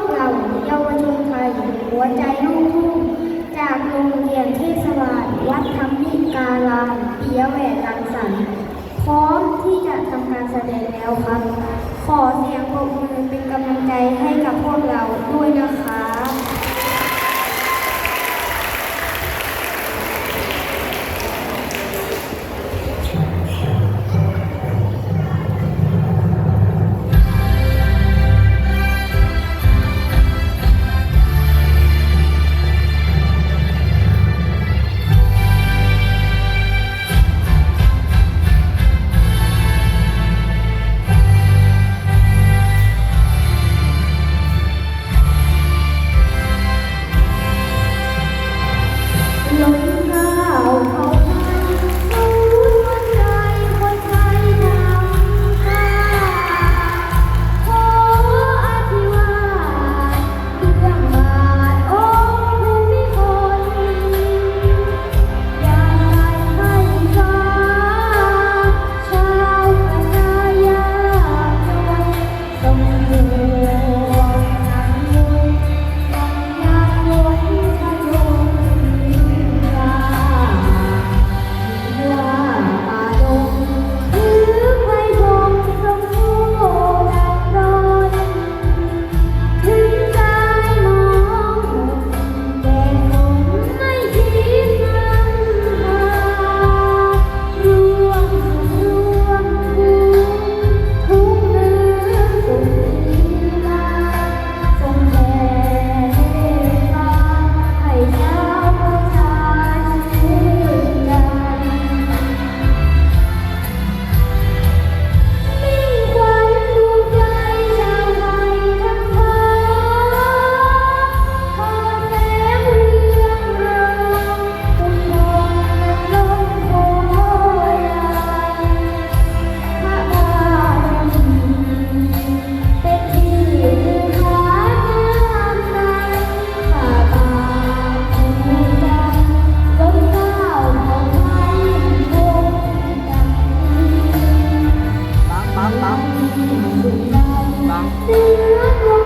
กเราเยาวชนไทยหัวใจลูกทุ่งจากโรงเรียนเทศบาลวัดธรรมิการามเปียแหวนรังสรรค์พร้อมที่จะทำการแสดงแล้วครับ บาง